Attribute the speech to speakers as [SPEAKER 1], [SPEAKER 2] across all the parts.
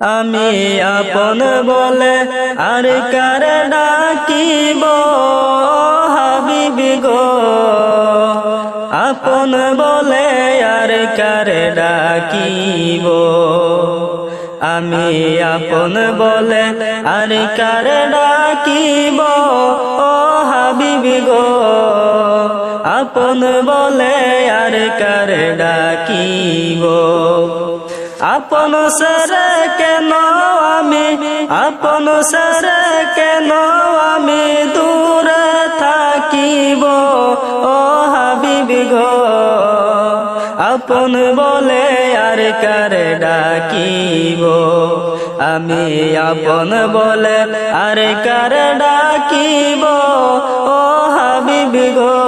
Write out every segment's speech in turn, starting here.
[SPEAKER 1] আমি আপন বলে, আর কার ডাকিব হাবিবি গো? আপন বলে, আর কার ডাকিব? আমি আপন বলে, আর কার ডাকিব ও হাবিবি গো? আপন বলে, আর কার ডাকিব? আপন সরে কেন আমি? আপন সরে কেন আমি? দূরে থাকিব, ও হাবিবি গো। আপন বলে আর কার ডাকিব? আমি আপন বলে আর কার ডাকিব, ও হাবিবি গো।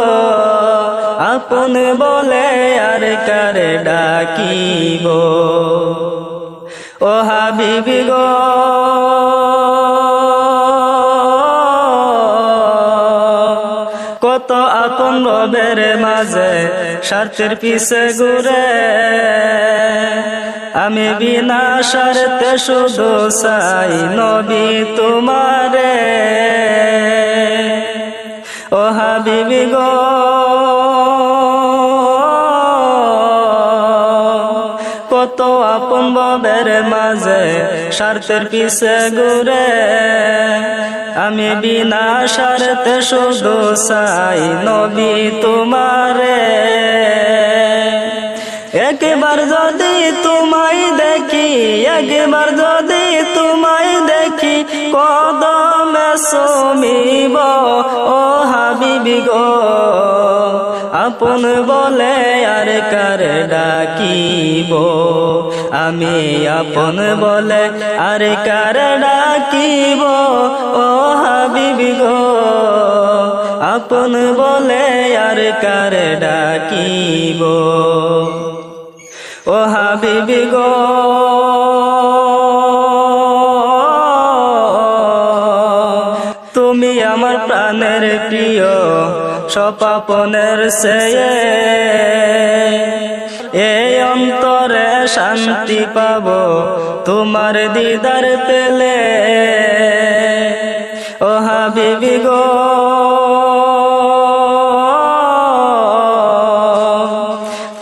[SPEAKER 1] আপন বলে আর কার ডাকিব? ও হাবিবি গো। কত আপন রবের মাঝে স্বার্থের পিছে ঘুরে। আমি বিনা স্বার্থে শুধু চাই নবী তোমারে। ও হাবিবি গো। মাঝে স্বার্থের পিছে ঘুরে। আমি বিনা স্বার্থে শুধু চাই নবী তোমারে। একবার যদি তোমায় দেখি, একবার যদি তোমায় দেখি, কদমে সমিব। ও হাবিবি গো আপন বলে আর কার ডাকিব? আমি আপন বলে আর কার ডাকিব? ও হাবিবি গো, আপন বলে আর কার ডাকিব? ও হাবিবি গো, তুমি আমার প্রাণের প্রিয় সপাপনের সে এই অন্তরে শান্তি পাব, তোমার দিদার পেলে। ও হাবিবি গো।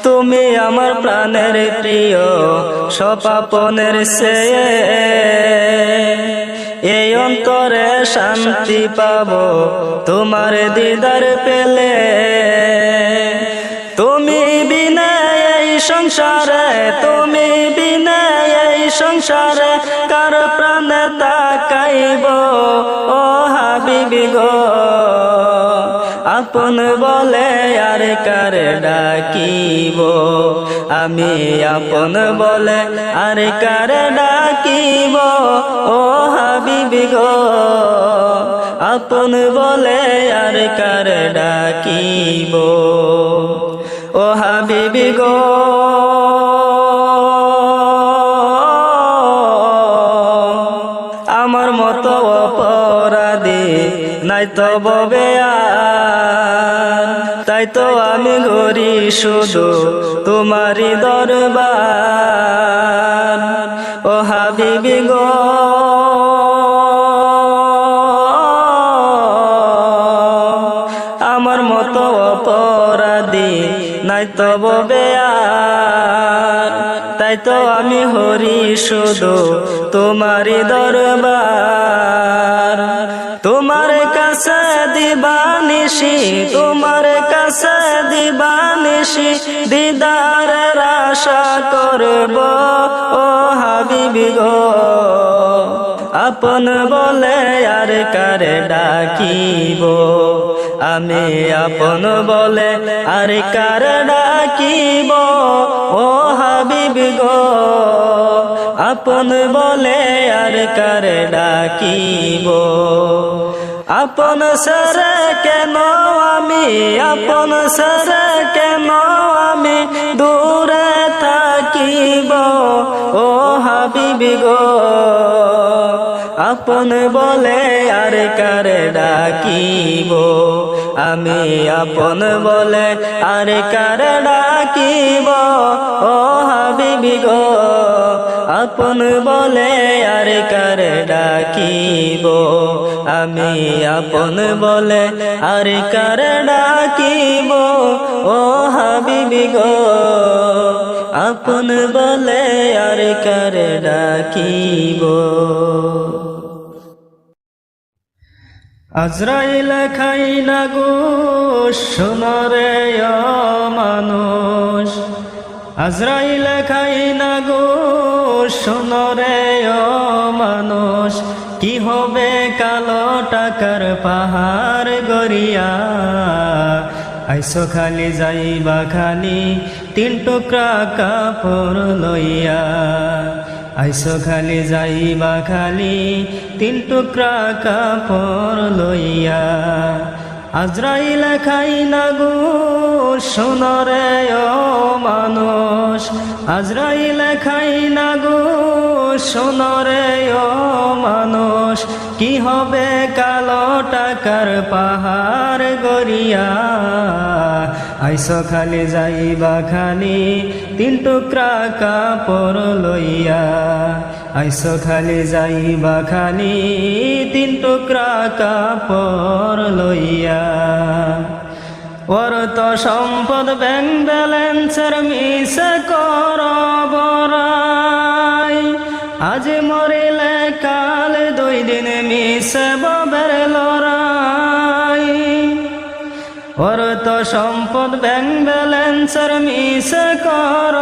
[SPEAKER 1] তুমি আমার প্রাণের প্রিয় সপাপনের সে এই অন্তরে শান্তি পাব, তোমার দিদার পেলে। তুমি বিনা এই সংসারে, তুমি বিনা এই সংসারে, কার প্রাণ তাকাইব? ও হাবিবি গো। আপন বলে আর কার ডাকিব? আমি আপন বলে আর কার ডাকিব? ও হাবিবি গো, আপন বলে আর কার ডাকিব? ও হাবিবি গো, আমার মতো অপরাধী নাই তো ববে আর তো আমি ঘুরি শুধু তোমারি দরবার। ও হাবিবি গো তো আমি হরি শুধু তোমার দরবার। তোমার কাছে দিবানিসি তোমার কাছে দিবানিসি দিদার আশা করব, ও হাবিবি গো। আপন বলে আর কারে ডাকিব? আমি আপন বলে আর কার ডাকিব? ও হাবিবি গো, আপন বলে আর কার ডাকিব? আপন সর কেন আমি, আপন সর কেন আমি দূরে থাকিব? ও হাবিব গো আপন বলে, আর কার ডাকিব? আমি আপন বলে, আর কার ডাকিব? ও হাবিবি গো, আপন বলে, আর কার ডাকিব? আমি আপন বলে, আর কার ডাকিব? ও হাবিবি গো আপন বলে আর কার ডাকিব? আজরাইল খাই না গো সোনরে মানুষ। আজরাইল খাই না গো সোনরে মানুষ। কি হবে কালো টাকার পাহাড় গড়িয়া? আইসো খালি যাইবা খালি তিন টুকরা কাপড় লইয়া। আইসো খালি যাইবা খালি তিন টুকরা কাপড় লইয়া। আজরাইল খাই না গো সোনরে ও মানুষ। আজরাইল খাই না গো সোনরে ও মানুষ। কি হবে কালো টাকার পাহাড় গড়িয়া? আইসো খালি যাইবা খালি তিন টুকরা কাপড় লইয়া। আইসো খালি যাইবা খালি তিন টুকরা কাপড় লইয়া। অর্থ সম্পদ ব্যাংক ব্যালেন্সের মিশে কর মিশে ববের লড়াই। অর্থ সম্পদ ব্যাংক ব্যালেন্সের মিশে কর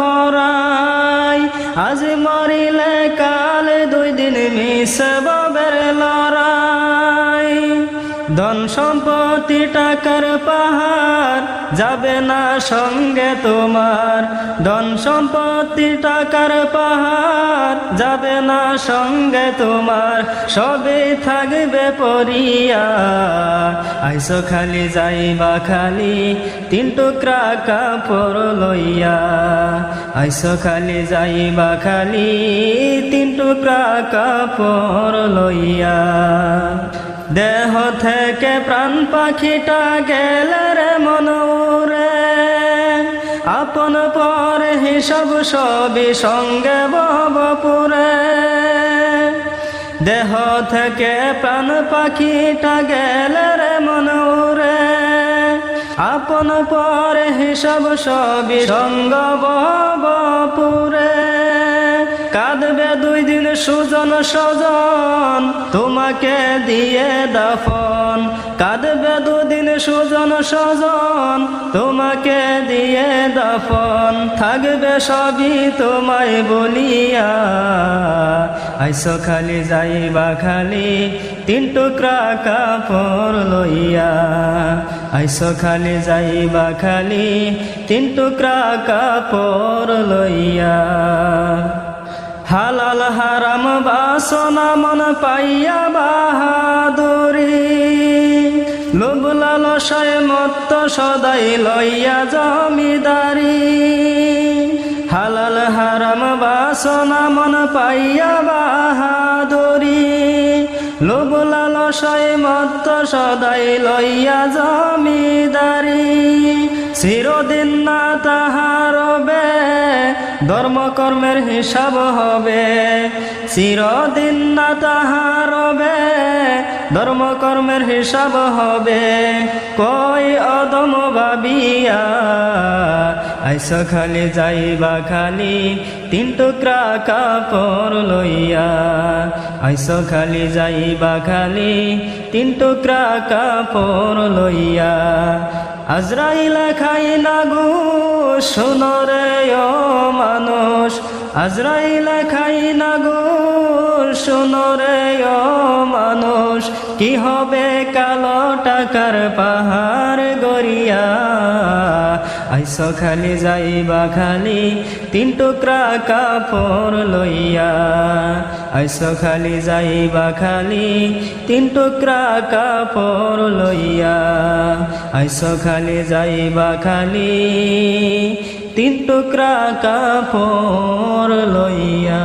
[SPEAKER 1] ভরাই। আজ মরিলে কাল দুই দিন মিশে ববের লড়াই। ধন সম্পত্তি টাকার পাহাড় যাবে না সঙ্গে তোমার। ধন সম্পত্তি টাকার পাহাড়। যাবে না সঙ্গে তোমার, সবে থাকবে পরিয়া আইসো খালি যাইবা খালি, তিন টুকরা কাপড় লইয়া। আইসো খালি যাইবা খালি, তিন টুকরা কাপড় লইয়া। দেহ থেকে প্রাণ পাখিটা গেলে রে মনরে। আপন পর হিসাব সবই সঙ্গে ববপুরে দেহ থেকে প্রাণ পাখিটা গেলে রে মনরে। আপন পর হিসাব সবই সঙ্গ ববপুরে কাঁদবে দুই দিন সুজন সজন। তোমাকে দিয়ে দাফন। কাঁদবে দুদিন সুজন সজন। তোমাকে দিয়ে দাফন। থাকবে সবই তোমায় বলিয়া। আইসো খালি যাইবা খালি, তিন টুকরা কাপড় লইয়া। আইসো খালি যাইবা খালি, তিন টুকরা কাপড় লইয়া। হালাল হারাম বাসনা মন পাইয়া বাহাদুরি। লোভ লালসায় মত্ত সদাই লইয়া জমিদারি। হালাল হারাম বাসনা মন পাইয়া বাহাদুরি। লোভ লালসায় মত্ত সদাই লইয়া জমিদারি। চিরদিন না তাহার বে ধর্মকর্মের হিসাব হবে। চিরদিন না তাহার বে ধর্মকর্মের হিসাব হবে। কই অদম ভাবিয়া? আইস খালি যাইবা খালি তিন টুকরা কাপড় লইয়া। আইস খালি যাইবা খালি তিন টুকরা কাপড় লইয়া। আজরাইলা খাই না গো সোনরে আজরাইলা খাই না গো সোনরে ও মানুষ, কি হবে কালো টাকার পাহাড় গড়িয়া? আইস খালি যাইবা খালি তিন টুকরা কাপড় লইয়া। আইস খালি যাইবা খালি তিন টুকরা কাপড় লইয়া। আইস খালি যাইবা খালি তিন টুকরা কাপড় লইয়া